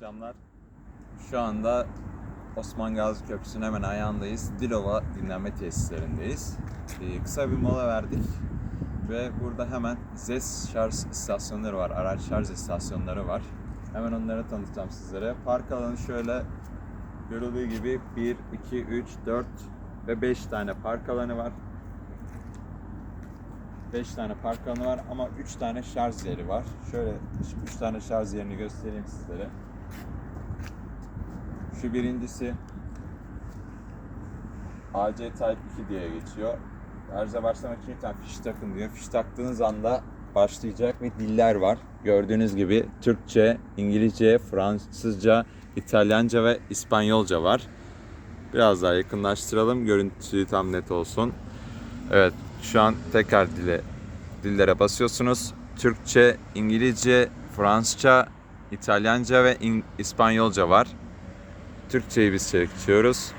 akşamlar. Şu anda Osman Gazi Köprüsü'nün hemen ayağındayız. Dilova dinlenme tesislerindeyiz. Ee, kısa bir mola verdik. Ve burada hemen ZES şarj istasyonları var. Araç şarj istasyonları var. Hemen onları tanıtacağım sizlere. Park alanı şöyle görüldüğü gibi 1, 2, 3, 4 ve 5 tane park alanı var. 5 tane park alanı var ama 3 tane şarj yeri var. Şöyle 3 tane şarj yerini göstereyim sizlere. Şu birincisi AC Type 2 diye geçiyor. Şarja başlamak için lütfen fiş takın diyor. Fiş taktığınız anda başlayacak ve diller var. Gördüğünüz gibi Türkçe, İngilizce, Fransızca, İtalyanca ve İspanyolca var. Biraz daha yakınlaştıralım. Görüntü tam net olsun. Evet, şu an tekrar dile dillere basıyorsunuz. Türkçe, İngilizce, Fransızca, İtalyanca ve İspanyolca var. Türkçeyi biz seçiyoruz.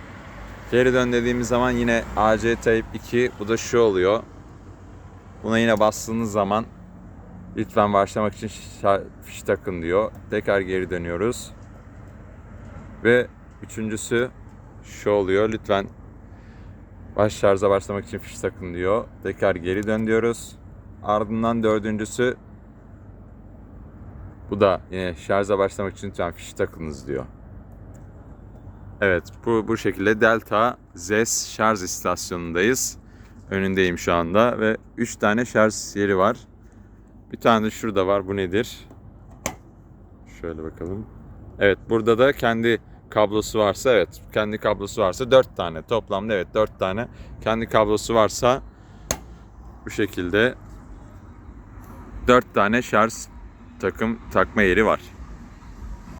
Geri dön dediğimiz zaman yine AC Type 2 bu da şu oluyor. Buna yine bastığınız zaman lütfen başlamak için fiş takın diyor. Tekrar geri dönüyoruz. Ve üçüncüsü şu oluyor. Lütfen baş şarja başlamak için fiş takın diyor. Tekrar geri dön diyoruz. Ardından dördüncüsü bu da yine şarja başlamak için lütfen fiş takınız diyor. Evet bu, bu şekilde Delta ZES şarj istasyonundayız. Önündeyim şu anda ve 3 tane şarj yeri var. Bir tane de şurada var. Bu nedir? Şöyle bakalım. Evet burada da kendi kablosu varsa evet kendi kablosu varsa 4 tane toplamda evet 4 tane kendi kablosu varsa bu şekilde 4 tane şarj takım takma yeri var.